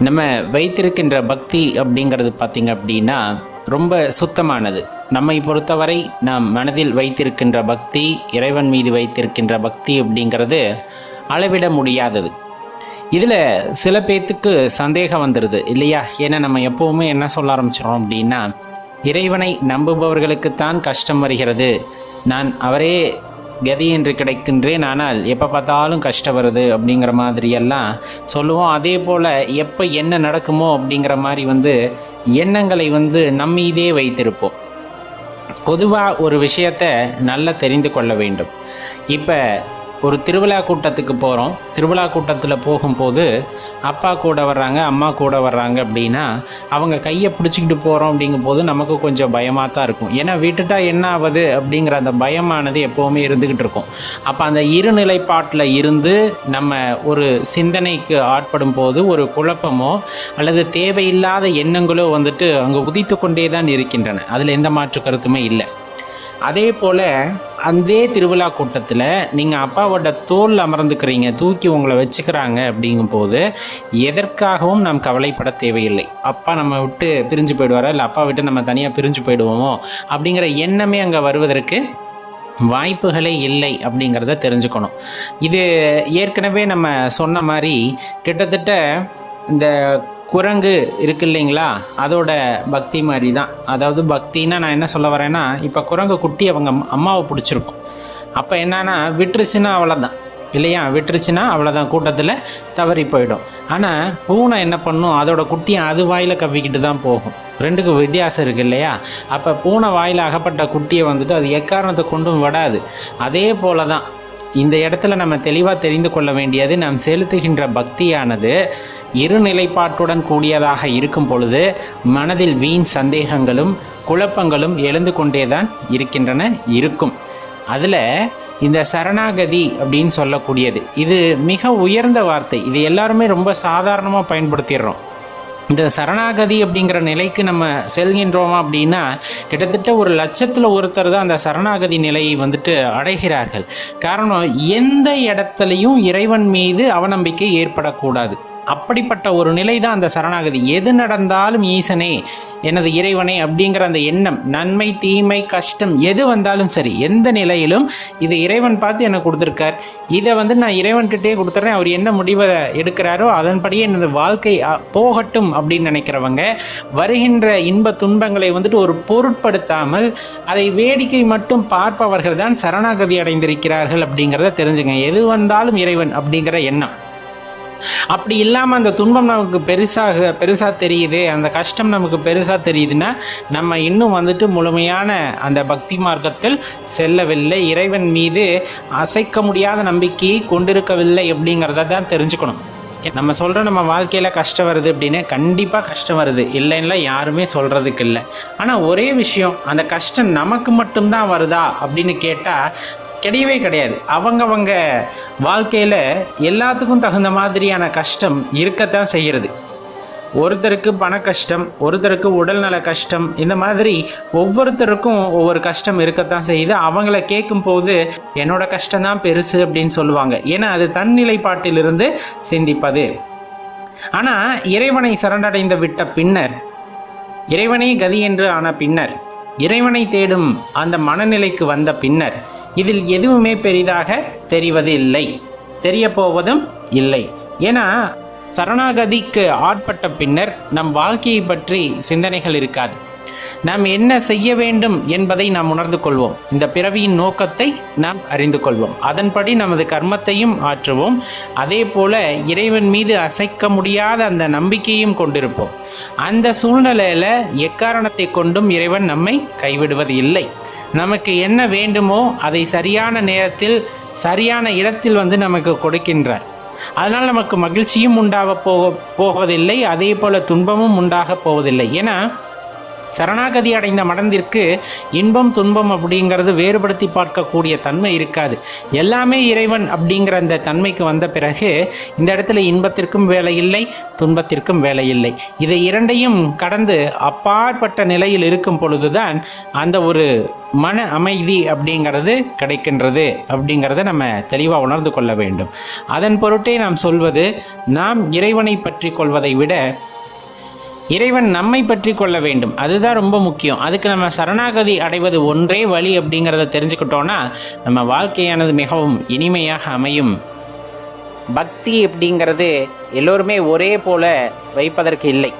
நம்ம வைத்திருக்கின்ற பக்தி அப்படிங்கிறது பார்த்திங்க அப்படின்னா ரொம்ப சுத்தமானது. நம்மை பொறுத்தவரை நாம் மனதில் வைத்திருக்கின்ற பக்தி இறைவன் மீது வைத்திருக்கின்ற பக்தி அப்படிங்கிறது அளவிட முடியாதது. இதில் சில பேர்த்துக்கு சந்தேகம் வந்துடுது இல்லையா? ஏன்னா நம்ம எப்போவுமே என்ன சொல்ல ஆரம்பிச்சிடோம் அப்படின்னா இறைவனை நம்புபவர்களுக்குத்தான் கஷ்டம் வருகிறது. நான் அவரே கதி என்று கிடைக்கின்றேன் ஆனால் எப்போ பார்த்தாலும் கஷ்டம் வருது அப்படிங்கிற மாதிரியெல்லாம் சொல்லுவோம். அதே போல் எப்போ என்ன நடக்குமோ அப்படிங்கிற மாதிரி வந்து எண்ணங்களை வந்து நம்மீதே வைத்திருப்போம். பொதுவாக ஒரு விஷயத்தை நல்லா தெரிந்து கொள்ள வேண்டும். இப்போ ஒரு திருவிழா கூட்டத்துக்கு போகிறோம் திருவிழா கூட்டத்தில் போகும்போது அப்பா கூட வர்றாங்க அம்மா கூட வர்றாங்க அப்படின்னா அவங்க கையை பிடிச்சிக்கிட்டு போகிறோம் அப்படிங்கும்போது நமக்கு கொஞ்சம் பயமாக தான் இருக்கும். ஏன்னா விட்டுட்டா என்ன ஆகுது அப்படிங்கிற அந்த பயமானது எப்போவுமே இருந்துக்கிட்டு இருக்கும். அப்போ அந்த இருநிலைப்பாட்டில் இருந்து நம்ம ஒரு சிந்தனைக்கு ஆட்படும் போது ஒரு குழப்பமோ அல்லது தேவையில்லாத எண்ணங்களோ வந்துட்டு அங்கே உதித்து கொண்டே தான் இருக்கின்றன. அதில் எந்த மாற்று கருத்துமே இல்லை. அதே போல் அதே திருவிழா கூட்டத்தில் நீங்கள் அப்பாவோட தோல் அமர்ந்துக்கிறீங்க தூக்கி உங்களை வச்சுக்கிறாங்க அப்படிங்கும்போது எதற்காகவும் நாம் கவலைப்பட தேவையில்லை. அப்பா நம்ம விட்டு பிரிஞ்சு போயிடுவாரா? இல்லை அப்பா விட்டு நம்ம தனியாக பிரிஞ்சு போயிடுவோமோ? அப்படிங்கிற எண்ணமே அங்கே வருவதற்கு வாய்ப்புகளே இல்லை அப்படிங்கிறத தெரிஞ்சுக்கணும். இது ஏற்கனவே நம்ம சொன்ன மாதிரி கிட்டத்தட்ட இந்த குரங்கு இருக்கு இல்லைங்களா? அதோட பக்தி மாதிரி தான் அதாவது பக்தின்னா நான் என்ன சொல்ல வரேன்னா இப்போ குரங்கு குட்டி அவங்க அம்மாவை பிடிச்சிருக்கும். அப்போ என்னன்னா விட்டுருச்சுன்னா அவ்வளோதான் இல்லையா? விட்டுருச்சுன்னா அவ்வளோதான் கூட்டத்தில் தவறி போயிடும். ஆனால் பூனை என்ன பண்ணும்? அதோட குட்டியை அது வாயில் கவ்விக்கிட்டு தான் போகும். ரெண்டுக்கும் வித்தியாசம் இருக்குது இல்லையா? அப்போ பூனை வாயில் அகப்பட்ட குட்டியை வந்துட்டு அது எக்காரணத்தை கொண்டும் விடாது. அதே போல தான் இந்த இடத்துல நம்ம தெளிவாக தெரிந்து கொள்ள வேண்டியது நாம் செலுத்துகின்ற பக்தியானது இருநிலைப்பாட்டுடன் கூடியதாக இருக்கும் பொழுது மனதில் வீண் சந்தேகங்களும் குழப்பங்களும் எழுந்து கொண்டே தான் இருக்கின்றன இருக்கும். அதில் இந்த சரணாகதி அப்படின்னு சொல்லக்கூடியது. இது மிக உயர்ந்த வார்த்தை. இது எல்லாருமே ரொம்ப சாதாரணமாக பயன்படுத்திடுறோம். இந்த சரணாகதி அப்படிங்கிற நிலைக்கு நம்ம செல்கின்றோம் அப்படின்னா கிட்டத்தட்ட ஒரு லட்சத்தில் ஒருத்தர் தான் அந்த சரணாகதி நிலையை வந்துட்டு அடைகிறார்கள். காரணம் எந்த இடத்துலையும் இறைவன் மீது அவநம்பிக்கை ஏற்படக்கூடாது. அப்படிப்பட்ட ஒரு நிலை தான் அந்த சரணாகதி. எது நடந்தாலும் ஈசனே எனது இறைவனே அப்படிங்கிற அந்த எண்ணம் நன்மை தீமை கஷ்டம் எது வந்தாலும் சரி எந்த நிலையிலும் இது இறைவன் பார்த்து எனக்கு கொடுத்துருக்கார். இதை வந்து நான் இறைவன்கிட்டே கொடுத்துட்றேன் அவர் என்ன முடிவை எடுக்கிறாரோ அதன்படியே எனது வாழ்க்கை போகட்டும் அப்படின்னு நினைக்கிறவங்க வருகின்ற இன்ப துன்பங்களை வந்துட்டு ஒரு பொருட்படுத்தாமல் அதை வேடிக்கை மட்டும் பார்ப்பவர்கள் தான் சரணாகதி அடைந்திருக்கிறார்கள் அப்படிங்கிறத தெரிஞ்சுங்க. எது வந்தாலும் இறைவன் அப்படிங்கிற எண்ணம். அப்படி இல்லாமல் அந்த துன்பம் நமக்கு பெருசாக பெருசாக தெரியுது. அந்த கஷ்டம் நமக்கு பெருசாக தெரியுதுன்னா நம்ம இன்னும் வந்துட்டு முழுமையான அந்த பக்தி மார்க்கத்தில் செல்லவில்லை. இறைவன் மீது அசைக்க முடியாத நம்பிக்கையை கொண்டிருக்கவில்லை அப்படிங்கிறத தான் தெரிஞ்சுக்கணும். நம்ம சொல்கிற நம்ம வாழ்க்கையில் கஷ்டம் வருது அப்படின்னு கண்டிப்பாக கஷ்டம் வருது. இல்லைன்னா யாருமே சொல்கிறதுக்கு இல்லை. ஆனால் ஒரே விஷயம் அந்த கஷ்டம் நமக்கு மட்டும்தான் வருதா அப்படின்னு கேட்டால் கிடையவே கிடையாது. அவங்கவங்க வாழ்க்கையில் எல்லாத்துக்கும் தகுந்த மாதிரியான கஷ்டம் இருக்கத்தான் செய்கிறது. ஒருத்தருக்கு பண கஷ்டம் ஒருத்தருக்கு உடல்நல கஷ்டம் இந்த மாதிரி ஒவ்வொருத்தருக்கும் ஒவ்வொரு கஷ்டம் இருக்கத்தான் செய்யுது. அவங்கள கேட்கும்போது என்னோட கஷ்டம் தான் பெருசு அப்படின்னு சொல்லுவாங்க. ஏன்னா அது தன்னிலைப்பாட்டிலிருந்து சிந்திப்பது. ஆனால் இறைவனை சரணடைந்து விட்ட பின்னர் இறைவனே கதி என்று ஆன பின்னர் இறைவனை தேடும் அந்த மனநிலைக்கு வந்த பின்னர் இதில் எதுவுமே பெரிதாக தெரிவது இல்லை தெரிய போவதும் இல்லை. ஏன்னா சரணாகதிக்கு ஆட்பட்ட பின்னர் நம் வாழ்க்கையை பற்றி சிந்தனைகள் இருக்காது. நாம் என்ன செய்ய வேண்டும் என்பதை நாம் உணர்ந்து கொள்வோம். இந்த பிறவியின் நோக்கத்தை நாம் அறிந்து கொள்வோம். அதன்படி நமது கர்மத்தையும் ஆற்றுவோம். அதே போல இறைவன் மீது அசைக்க முடியாத அந்த நம்பிக்கையும் கொண்டிருப்போம். அந்த சூழ்நிலையில எக்காரணத்தை கொண்டும் இறைவன் நம்மை கைவிடுவது இல்லை நமக்கு என்ன வேண்டுமோ அதை சரியான நேரத்தில் சரியான இடத்தில் வந்து நமக்கு கொடுக்கின்றார் அதனால் நமக்கு மகிழ்ச்சியும் உண்டாக போக போவதில்லை அதே போல் துன்பமும் உண்டாக போவதில்லை. ஏன்னா சரணாகதி அடைந்த மடந்திற்கு இன்பம் துன்பம் அப்படிங்கிறது வேறுபடுத்தி பார்க்கக்கூடிய தன்மை இருக்காது. எல்லாமே இறைவன் அப்படிங்கிற அந்த தன்மைக்கு வந்த பிறகு இந்த இடத்துல இன்பத்திற்கும் வேலை இல்லை துன்பத்திற்கும் வேலை இல்லை இதை இரண்டையும் கடந்து அப்பாற்பட்ட நிலையில் இருக்கும் பொழுதுதான் அந்த ஒரு மன அமைதி அப்படிங்கிறது கிடைக்கின்றது அப்படிங்கிறத நம்ம தெளிவாக உணர்ந்து கொள்ள வேண்டும். அதன் பொருட்டே நாம் சொல்வது நாம் இறைவனை பற்றி கொள்வதை விட இறைவன் நம்மை பற்றி கொள்ள வேண்டும். அதுதான் ரொம்ப முக்கியம். அதுக்கு நம்ம சரணாகதி அடைவது ஒன்றே வழி அப்படிங்கிறத தெரிஞ்சுக்கிட்டோன்னா நம்ம வாழ்க்கையானது மிகவும் இனிமையாக அமையும். பக்தி அப்படிங்கிறது எல்லோருமே ஒரே போல வைப்பதற்கு இல்லை.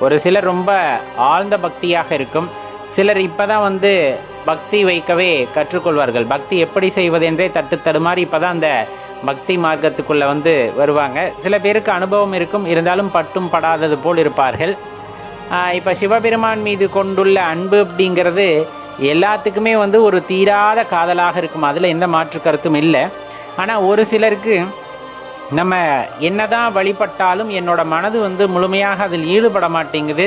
ஒரு சிலர் ரொம்ப ஆழ்ந்த பக்தியாக இருக்கும். சிலர் இப்பதான் வந்து பக்தி வைக்கவே கற்றுக்கொள்வார்கள். பக்தி எப்படி செய்வது என்றே தட்டு தடுமாறி இப்பதான் அந்த பக்தி மார்க்கத்துக்குள்ளே வந்து வருவாங்க. சில பேருக்கு அனுபவம் இருக்கும். இருந்தாலும் பட்டும் படாதது போல் இருப்பார்கள். இப்போ சிவபெருமான் மீது கொண்டுள்ள அன்பு அப்படிங்கிறது எல்லாத்துக்குமே வந்து ஒரு தீராத காதலாக இருக்கும். அதில் எந்த மாற்று கருத்தும் இல்லை. ஆனால் ஒரு சிலருக்கு நம்ம என்னதான் வழிபட்டாலும் என்னோட மனது வந்து முழுமையாக அதில் ஈடுபட மாட்டேங்குது.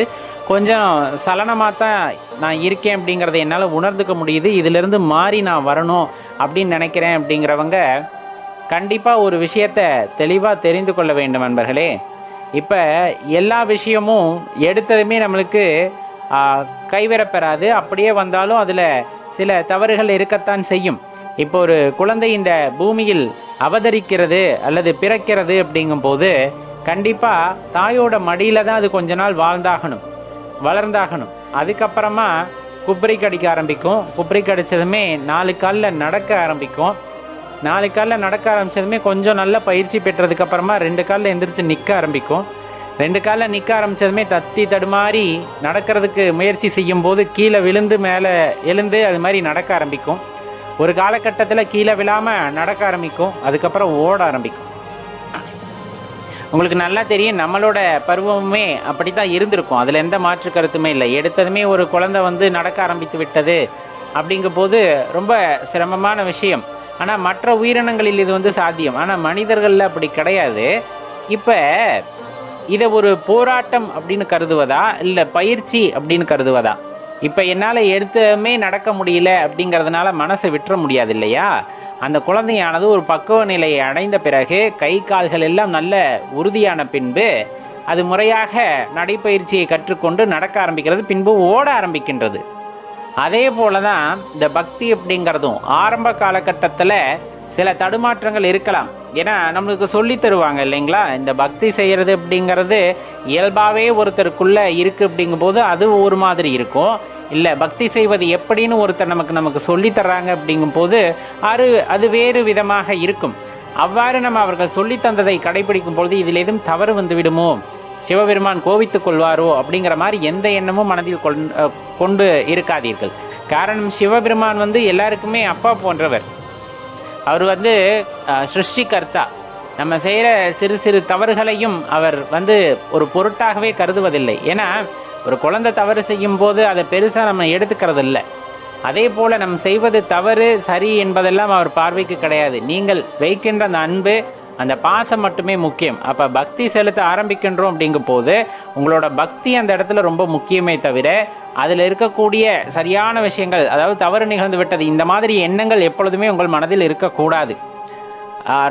கொஞ்சம் சலனமாக தான் நான் இருக்கேன் அப்படிங்கிறத என்னால் உணர்ந்துக்க முடியுது. இதிலிருந்து மாறி நான் வரணும் அப்படின்னு நினைக்கிறேன் அப்படிங்கிறவங்க கண்டிப்பாக ஒரு விஷயத்தை தெளிவாக தெரிந்து கொள்ள வேண்டும் நண்பர்களே இப்போ எல்லா விஷயமும் எடுத்ததுமே நம்மளுக்கு கைவிடப்பெறாது. அப்படியே வந்தாலும் அதில் சில தவறுகள் இருக்கத்தான் செய்யும். இப்போ ஒரு குழந்தை இந்த பூமியில் அவதரிக்கிறது அல்லது பிறக்கிறது அப்படிங்கும்போது கண்டிப்பாக தாயோட மடியில் தான் அது கொஞ்ச நாள் வாழ்ந்தாகணும் வளர்ந்தாகணும். அதுக்கப்புறமா குப்பரி கடிக்க ஆரம்பிக்கும். குப்பரி கடிச்சதுமே நாலு காலில் நடக்க ஆரம்பிக்கும். நாலு காலில் நடக்க ஆரம்பிச்சதுமே கொஞ்சம் நல்ல பயிற்சி பெற்றதுக்கப்புறமா ரெண்டு காலில் எந்திரிச்சு நிற்க ஆரம்பிக்கும். ரெண்டு காலில் நிற்க ஆரம்பிச்சதுமே தத்தி தடுமாறி நடக்கிறதுக்கு முயற்சி செய்யும் போது கீழே விழுந்து மேலே எழுந்து அது மாதிரி நடக்க ஆரம்பிக்கும். ஒரு காலகட்டத்தில் கீழே விழாமல் நடக்க ஆரம்பிக்கும். அதுக்கப்புறம் ஓட ஆரம்பிக்கும். உங்களுக்கு நல்லா தெரியும் நம்மளோட பருவமுமே அப்படி தான் இருந்திருக்கும். அதில் எந்த மாற்று கருத்துமே இல்லை. எடுத்ததுமே ஒரு குழந்தை வந்து நடக்க ஆரம்பித்து விட்டது அப்படிங்கும் போது ரொம்ப சிரமமான விஷயம். ஆனால் மற்ற உயிரினங்களில் இது வந்து சாத்தியம். ஆனால் மனிதர்களில் அப்படி கிடையாது. இப்போ இதை ஒரு போராட்டம் அப்படின்னு கருதுவதா? இல்லை பயிற்சி அப்படின்னு கருதுவதா? இப்போ என்னால் எடுத்ததுமே நடக்க முடியல அப்படிங்கிறதுனால மனசை விட்டுற முடியாது இல்லையா? அந்த குழந்தையானது ஒரு பக்குவ நிலையை அடைந்த பிறகு கை கால்கள் எல்லாம் நல்ல உறுதியான பின்பு அது முறையாக நடைப்பயிற்சியை கற்றுக்கொண்டு நடக்க ஆரம்பிக்கிறது பின்பு ஓட ஆரம்பிக்கின்றது. அதே போல தான் இந்த பக்தி அப்படிங்கிறதும் ஆரம்ப காலகட்டத்தில் சில தடுமாற்றங்கள் இருக்கலாம். ஏன்னா நம்மளுக்கு சொல்லி தருவாங்க இல்லைங்களா? இந்த பக்தி செய்கிறது அப்படிங்கிறது இயல்பாகவே ஒருத்தருக்குள்ளே இருக்குது அப்படிங்கும்போது அது ஒரு மாதிரி இருக்கும். இல்லை பக்தி செய்வது எப்படின்னு ஒருத்தர் நமக்கு நமக்கு சொல்லித்தர்றாங்க அப்படிங்கும்போது அது அது வேறு விதமாக இருக்கும். அவ்வாறு நம்ம அவர்கள் சொல்லி தந்ததை கடைபிடிக்கும் பொழுது இதில் எதுவும் தவறு வந்து விடுமோ? சிவபெருமான் கோவித்துக் கொள்வாரோ அப்படிங்கிற மாதிரி எந்த எண்ணமும் மனதில் கொண் கொண்டு இருக்காதீர்கள். காரணம் சிவபெருமான் வந்து எல்லாருக்குமே அப்பா போன்றவர். அவர் வந்து சிருஷ்டிகர்த்தா. நம்ம செய்கிற சிறு சிறு தவறுகளையும் அவர் வந்து ஒரு பொருட்டாகவே கருதுவதில்லை. ஏன்னா ஒரு குழந்தை தவறு செய்யும் போது அதை பெருசாக நம்ம எடுத்துக்கிறது இல்லை அதே போல் நம்ம செய்வது தவறு சரி என்பதெல்லாம் அவர் பார்வைக்கு கிடையாது. நீங்கள் வைக்கின்ற அந்த அன்பு அந்த பாசம் மட்டுமே முக்கியம். அப்போ பக்தி செலுத்த ஆரம்பிக்கின்றோம் அப்படிங்கும் போது உங்களோட பக்தி அந்த இடத்துல ரொம்ப முக்கியமே தவிர அதில் இருக்கக்கூடிய சரியான விஷயங்கள் அதாவது தவறு நிகழ்ந்து விட்டது இந்த மாதிரி எண்ணங்கள் எப்பொழுதுமே உங்கள் மனதில் இருக்கக்கூடாது.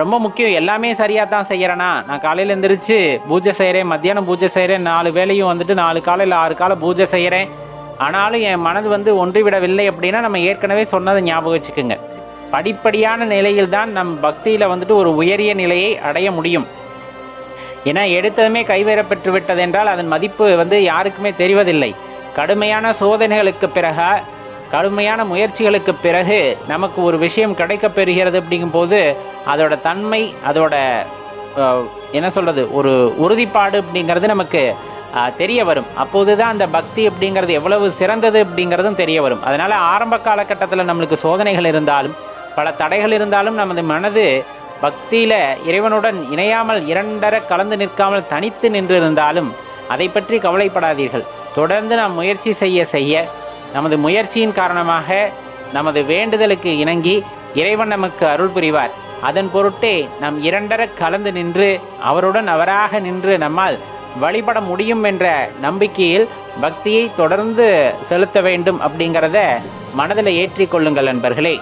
ரொம்ப முக்கியம். எல்லாமே சரியாக தான் செய்கிறேனா நான் காலையில் எழுந்திரிச்சு பூஜை செய்கிறேன் மத்தியானம் பூஜை செய்கிறேன் நாலு வேலையும் வந்துட்டு நாலு காலையில் ஆறு காலை பூஜை செய்கிறேன் ஆனாலும் என் மனது வந்து ஒன்றிவிடவில்லை அப்படின்னா நம்ம ஏற்கனவே சொன்னதை ஞாபகம் வச்சுக்கோங்க. படிப்படியான நிலையில் தான் நம் பக்தியில் வந்துட்டு ஒரு உயரிய நிலையை அடைய முடியும். ஏன்னா எடுத்ததுமே கைவேறப்பெற்று விட்டது என்றால் அதன் மதிப்பு வந்து யாருக்குமே தெரிவதில்லை. கடுமையான சோதனைகளுக்கு பிறகு கடுமையான முயற்சிகளுக்கு பிறகு நமக்கு ஒரு விஷயம் கிடைக்கப்பெறுகிறது அப்படிங்கும்போது அதோட தன்மை அதோட என்ன சொல்கிறது ஒரு உறுதிப்பாடு அப்படிங்கிறது நமக்கு தெரிய வரும். அப்போது தான் அந்த பக்தி அப்படிங்கிறது எவ்வளவு சிறந்தது அப்படிங்கிறதும் தெரிய வரும். அதனால் ஆரம்ப காலகட்டத்தில் நம்மளுக்கு சோதனைகள் இருந்தாலும் பல தடைகள் இருந்தாலும் நமது மனது பக்தியில இறைவனுடன் இணையாமல் இரண்டர கலந்து நிற்காமல் தனித்து நின்று இருந்தாலும் அதை பற்றி கவலைப்படாதீர்கள். தொடர்ந்து நாம் முயற்சி செய்ய செய்ய நமது முயற்சியின் காரணமாக நமது வேண்டுதலுக்கு இணங்கி இறைவன் நமக்கு அருள் புரிவார். அதன் பொருட்டே நாம் இரண்டர கலந்து நின்று அவருடன் அவராக நின்று நம்மால் வழிபட முடியும் என்ற நம்பிக்கையில் பக்தியை தொடர்ந்து செலுத்த வேண்டும் அப்படிங்கிறத மனதில் ஏற்றிக்கொள்ளுங்கள் நண்பர்களே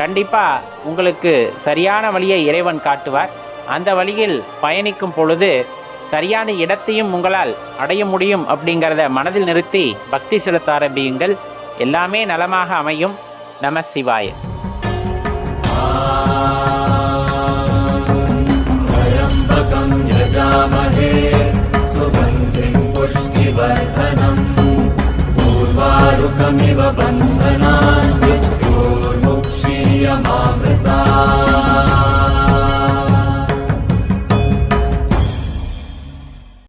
கண்டிப்பாக உங்களுக்கு சரியான வழியை இறைவன் காட்டுவார். அந்த வழியில் பயணிக்கும் பொழுது சரியான இடத்தையும் உங்களால் அடைய முடியும் அப்படிங்கிறத மனதில் நிறுத்தி பக்தி செலுத்த ஆரம்பியுங்கள். எல்லாமே நலமாக அமையும். நம சிவாயன்